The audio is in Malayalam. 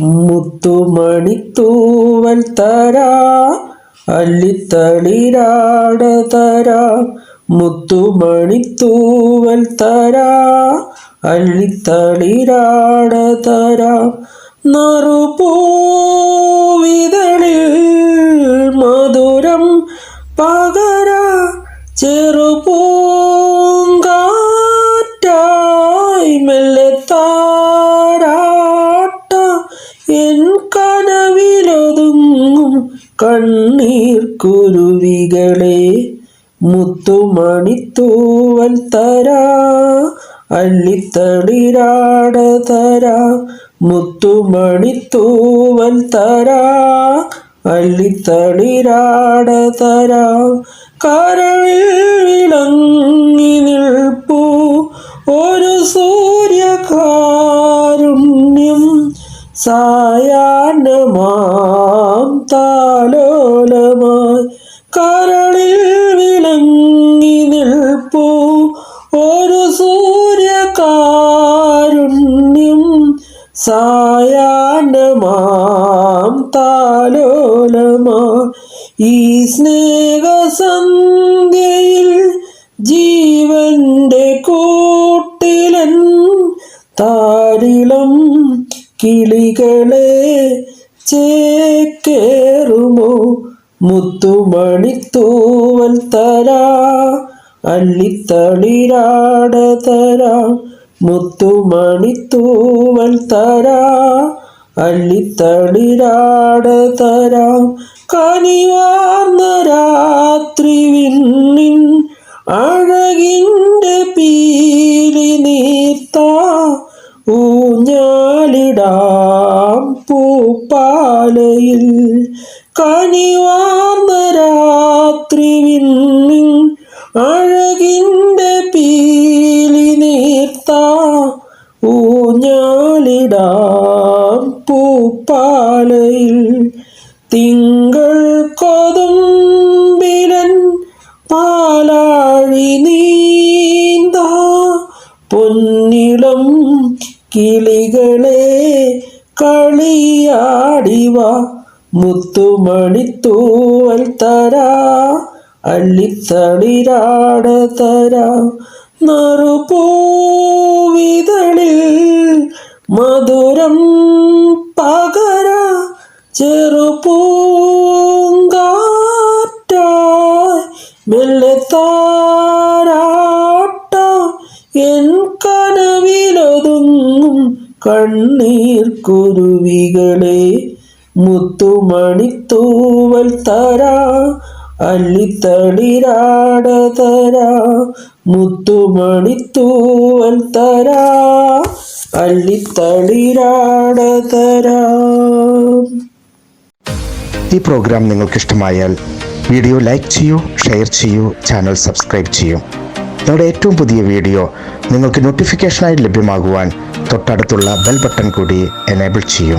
മുത്തുമണിത്തൂവൽ തരാ അല്ലിത്തളിരാട തരാ. മുത്തുമണിത്തൂവൽ തരാ അള്ളിത്തളിരാട തരാ. നറുപൂവിതളിൽ കണ്ണീർ കുരുവികളെ മുത്തുമണിത്തൂവൽ തരാ അള്ളിത്തളിരാട തരാ മുത്തുമണിത്തൂവൽ തരാ അള്ളിത്തളിരാട തരാ. കരളിൽ വിളങ്ങി നിൽപ്പൂ ഒരു സൂര്യകാരുണ്യം സായാഹ്നമാം താലോലമായി കരളിൽ വിളങ്ങി നിൽപ്പൂ. ഒരു സൂര്യകാരുണ്യം സായാഹ്നമാം താലോലമാ ഈ സ്നേഹസന്ധ്യയിൽ ജീവന്റെ കൂട്ടിലൻ താരിളം കിളികളെ ചേക്കേറുമോ? മുത്തുമണിത്തൂവൽ തരാ അള്ളിത്തളിരാട തരാ. മുത്തുമണിത്തൂവൽ തരാ അള്ളിത്തളിരാട തരാ. കനിവാർന്ന രാത്രി വിണ്ണിൻ അഴകിന്റെ പീലി പൂപ്പാലയിൽ കനിവാർന്ന രാത്രി വിണ്ണിൻ അഴകിന്റെ പീലി നീർത്ത ഊഞ്ഞാലിടാം പൂപ്പാലയിൽ. തിങ്കൾ കൊതുമ്പിലൻ പാലാഴി നീന്ത പൊന്നിളം കിളികളെ കളിയാടിവ. മുത്തുമണിത്തൂവൽ തരാ അള്ളിത്തളിരാട തരാ. നറുപൂവിതളിൽ മധുരം പകര ചെറുപൂങ്കാറ്റ മെല്ലെ താരാട്ട. എൻ കനവിലൊതുങ്ങും കണ്ണീർ കുരുവികളെ മുത്തുമണിത്തൂവൽ തരാ അല്ലിത്തളിരാട തരാ മുത്തുമണിത്തൂവൽ തരാ അല്ലിത്തളിരാട തരാ ഈ പ്രോഗ്രാം നിങ്ങൾക്ക് ഇഷ്ടമായാൽ വീഡിയോ ലൈക്ക് ചെയ്യൂ ഷെയർ ചെയ്യൂ ചാനൽ സബ്സ്ക്രൈബ് ചെയ്യൂ. ഞങ്ങളുടെ ഏറ്റവും പുതിയ വീഡിയോ നിങ്ങൾക്ക് നോട്ടിഫിക്കേഷനായി ലഭ്യമാകുവാൻ തൊട്ടടുത്തുള്ള ബെൽ ബട്ടൺ കൂടി എനേബിൾ ചെയ്യൂ.